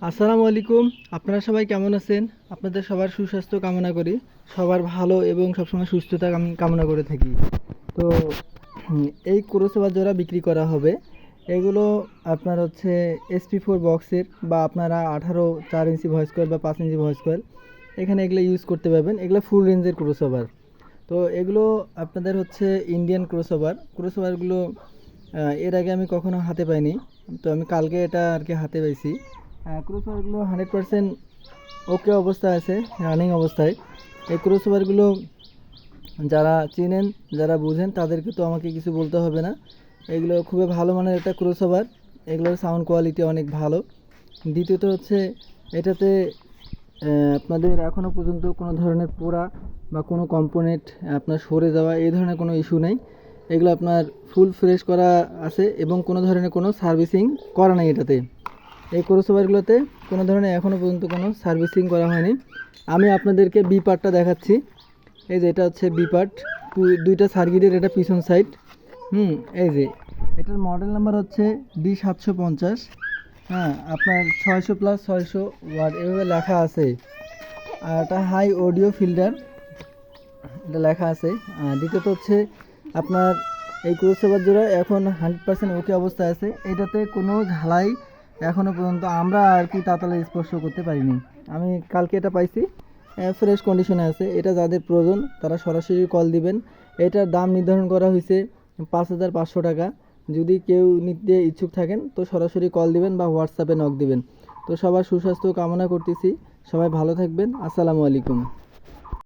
আসসালামু আলাইকুম। আপনারা সবাই কেমন আছেন? আপনাদের সবার সুস্বাস্থ্য কামনা করি। সবার ভালো এবং সবসময় সুস্থতা কাম- কামনা করে থাকি। তো এই ক্রোসোভার জোড়া বিক্রি করা হবে, এগুলো আপনার হচ্ছে এসপি ফোর বক্সের বা আপনারা আঠারো চার ইঞ্চি ভয়েস কয়েল বা পাঁচ ইঞ্চি ভয়েস কয়েল এখানে এগুলো ইউজ করতে পারবেন। এগুলো ফুল রেঞ্জের ক্রোসোভার তো, এগুলো আপনাদের হচ্ছে ইন্ডিয়ান ক্রোসোভার ক্রোসোভারগুলো এর আগে আমি কখনো হাতে পাইনি। তো আমি কালকে এটা আর কি হাতে পাইছি। ক্রোসোভারগুলো হান্ড্রেড পার্সেন্ট ওকে অবস্থায় আছে রানিং অবস্থায়। এই ক্রোসোভারগুলো যারা চেনেন, যারা বুঝেন, তাদেরকে তো আমাকে কিছু বলতে হবে না। এগুলো খুবই ভালো মানের একটা ক্রোসোভার এগুলোর সাউন্ড কোয়ালিটি অনেক ভালো। দ্বিতীয়ত হচ্ছে, এটাতে আপনাদের এখনও পর্যন্ত কোনো ধরনের পোড়া বা কোনো কম্পোনেন্ট আপনার সরে যাওয়া, এই ধরনের কোনো ইস্যু নেই। এগুলো আপনার ফুল ফ্রেশ করা আছে এবং কোনো ধরনের কোনো সার্ভিসিং করা নেই এটাতে। এই ক্রোসোভারগুলোতে কোনো ধরনের এখনও পর্যন্ত কোনো সার্ভিসিং করা হয়নি। আমি আপনাদেরকে বি পার্টটা দেখাচ্ছি। এই যে এটা হচ্ছে বি পার্ট দুইটা সার্কিটের এটা পিছন সাইড হুম, এই যে এটার মডেল নাম্বার হচ্ছে ডি সাতশো পঞ্চাশ। হ্যাঁ আপনার ছয়শো প্লাস ছয়শো ওয়াট এভাবে লেখা আছে। আর এটা হাই অডিও ফিল্টার এটা লেখা আছে। আর দ্বিতীয়ত হচ্ছে আপনার এই ক্রোসেভার জোড়া এখন হান্ড্রেড পার্সেন্ট ওকে অবস্থায় আছে। এটাতে কোনো ঝালাই এখনও পর্যন্ত আমরা আর কি তাতালে স্পর্শ করতে পারিনি। আমি কালকে এটা পাইছি ফ্রেশ কন্ডিশনে আছে। এটা যাদের প্রয়োজন, তারা সরাসরি কল দিবেন। এটার দাম নির্ধারণ করা হয়েছে পাঁচ হাজার পাঁচশো টাকা। যদি কেউ নিতে ইচ্ছুক থাকেন, তো সরাসরি কল দিবেন বা হোয়াটসঅ্যাপে নক দিবেন। তো সবার সুস্বাস্থ্য কামনা করতেছি। সবাই ভালো থাকবেন। আসসালামু আলাইকুম।